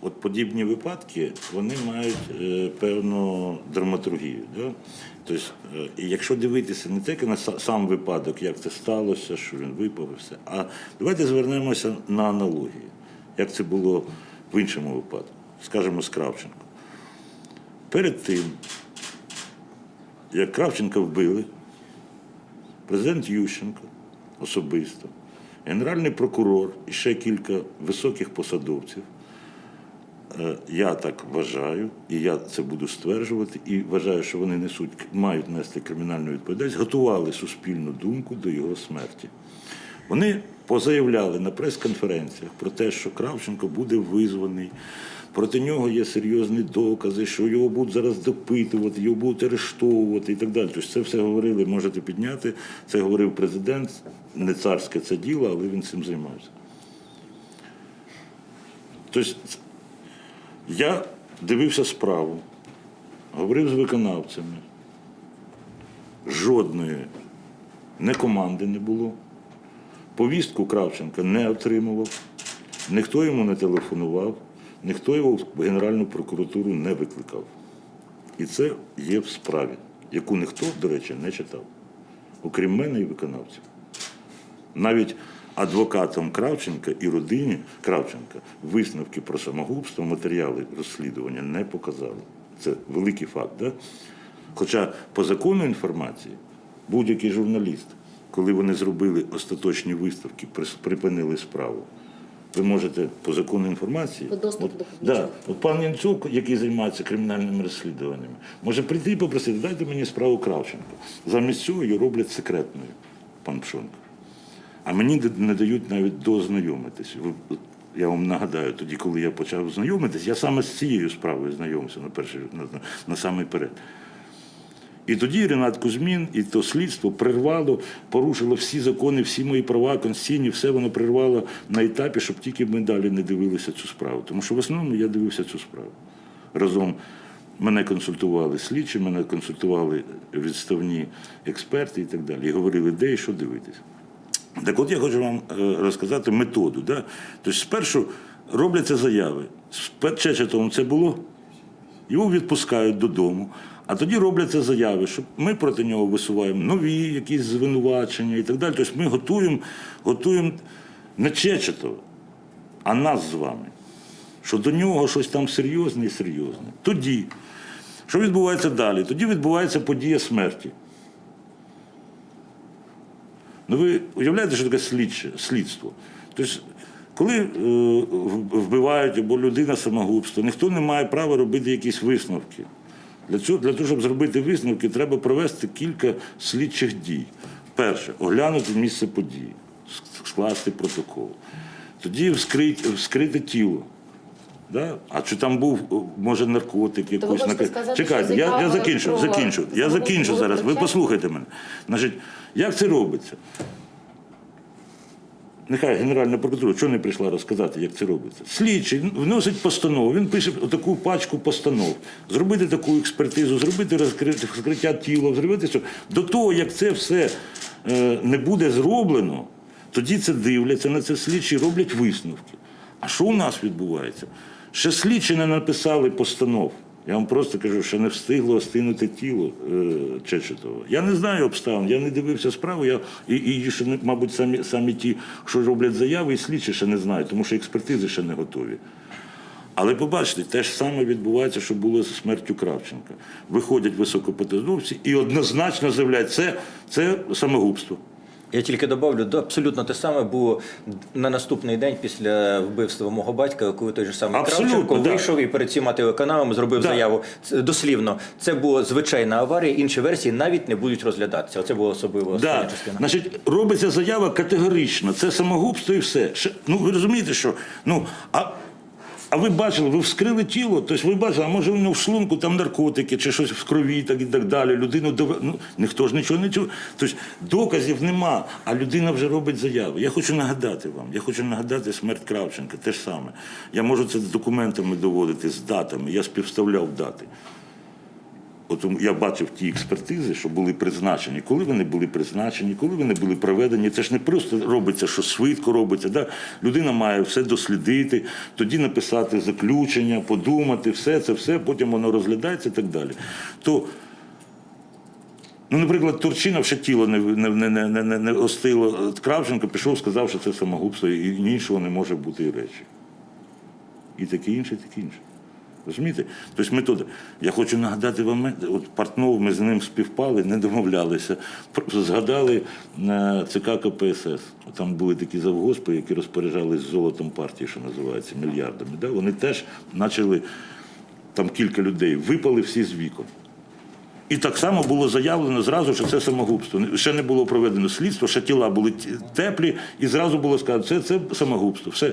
от подібні випадки вони мають е, певну драматургію. Да? Тобто, е, якщо дивитися не тільки на сам випадок, як це сталося, що він випав і все, а давайте звернемося на аналогію, як це було в іншому випадку, скажімо, з Кравченко. Перед тим, як Кравченка вбили, президент Ющенко особисто, генеральний прокурор і ще кілька високих посадовців. Е, Я так вважаю, і я це буду стверджувати, і вважаю, що вони несуть, мають нести кримінальну відповідальність, готували суспільну думку до його смерті. Вони позаявляли на прес-конференціях про те, що Кравченко буде визваний, проти нього є серйозні докази, що його будуть зараз допитувати, його будуть арештовувати і так далі. Тобто це все говорили, можете підняти. Це говорив президент, не царське це діло, але він цим займався. Тобто я дивився справу, говорив з виконавцями. Жодної не команди не було. Повістку Кравченка не отримував, ніхто йому не телефонував, ніхто його в Генеральну прокуратуру не викликав. І це є в справі, яку ніхто, до речі, не читав, окрім мене і виконавців. Навіть адвокатам Кравченка і родині Кравченка висновки про самогубство, матеріали розслідування не показали. Це великий факт. Да? Хоча по закону інформації будь-який журналіст, коли вони зробили остаточні виставки, припинили справу. Ви можете по закону інформації. По доступу от, до публічного. да, от пан Янцук, який займається кримінальними розслідуваннями, може прийти і попросити, дайте мені справу Кравченко. Замість цього її роблять секретною, пан Пшонко. А мені не дають навіть дознайомитись. Я вам нагадаю, тоді, коли я почав знайомитись, я саме з цією справою знайомився на перший на, на, на самий перед. І тоді Ренат Кузьмін і то слідство прервало, порушило всі закони, всі мої права, конституційні, все воно прервало на етапі, щоб тільки ми далі не дивилися цю справу. Тому що в основному я дивився цю справу. Разом мене консультували слідчі, мене консультували відставні експерти і так далі. І говорили, де і що дивитись. Так от я хочу вам е, розказати методу. Да? Тобто спершу робляться заяви. З Чечетовим це було, його відпускають додому, а тоді робляться заяви, що ми проти нього висуваємо нові якісь звинувачення і так далі. Тобто ми готуємо, готуємо не Чечетова, а нас з вами. Що до нього щось там серйозне і серйозне. Тоді, що відбувається далі? Тоді відбувається подія смерті. Ну ви уявляєте, що таке слідче, слідство? Тобто, коли е, вбивають або людина самогубство, ніхто не має права робити якісь висновки. Для цього, для того, щоб зробити висновки, треба провести кілька слідчих дій. Перше, оглянути місце події, скласти протокол. Тоді вскрити, вскрити тіло. Да? А чи там був, може, наркотик ви якийсь хочете сказати, Чекайте, що я, я заява закінчу, про закінчу. Я самогубство закінчу було зараз. Ви послухайте мене. Значить, як це робиться? Нехай Генеральна прокуратура чого не прийшла розказати, як це робиться. Слідчий вносить постанову, він пише таку пачку постанов, зробити таку експертизу, зробити розкриття вскриття тіла, зробити все. До того, як це все е, не буде зроблено, тоді це дивляться на це слідчі, роблять висновки. А що у нас відбувається? Ще слідчі не написали постанов. Я вам просто кажу, що не встигло остинути тіло е, Чечетова. Я не знаю обставин, я не дивився справу. Я, і, і ще, мабуть, самі, самі ті, що роблять заяви, і слідчі ще не знають, тому що експертизи ще не готові. Але побачите, те ж саме відбувається, що було з смертю Кравченка. Виходять високопосадовці і однозначно заявляють, це, це самогубство. Я тільки добавлю, да, абсолютно те саме було на наступний день після вбивства мого батька, коли той же самий Кравченко да. вийшов і перед всіма телеканалами зробив Да. заяву. Це, дослівно, це була звичайна аварія, інші версії навіть не будуть розглядатися. Оце була особливо Да. частина. Значить, робиться заява категорично. Це самогубство і все. Ну, ви розумієте, що. Ну, а, а ви бачили, ви вскрили тіло, тобто ви бачили, а може у нього в шлунку там наркотики чи щось в крові так і так далі. Людину дов... ну, ніхто ж нічого не чув. Тобто доказів нема, а людина вже робить заяву. Я хочу нагадати вам, я хочу нагадати смерть Кравченка, те ж саме. Я можу це з документами доводити, з датами, я співставляв дати. От я бачив ті експертизи, що були призначені. Коли вони були призначені, коли вони були проведені, це ж не просто робиться, що швидко робиться. Да? Людина має все дослідити, тоді написати заключення, подумати, все це, все, потім воно розглядається і так далі. То Ну, наприклад, Турчинов ще тіло не, не, не, не, не, остило. Кравченко пішов, сказав, що це самогубство, і іншого не може бути і речі. І таке інше, і таке інше. Розумієте? Тобто метода. Я хочу нагадати вам, от Портнов, ми з ним співпали, не домовлялися. Згадали на ЦК КПСС. Там були такі завгоспи, які розпоряджались золотом партії, що називається, мільярдами. Да? Вони теж почали, там кілька людей, випали всі з вікон. І так само було заявлено зразу, що це самогубство. Ще не було проведено слідство, ще тіла були теплі, і зразу було сказано, це, це самогубство. Все.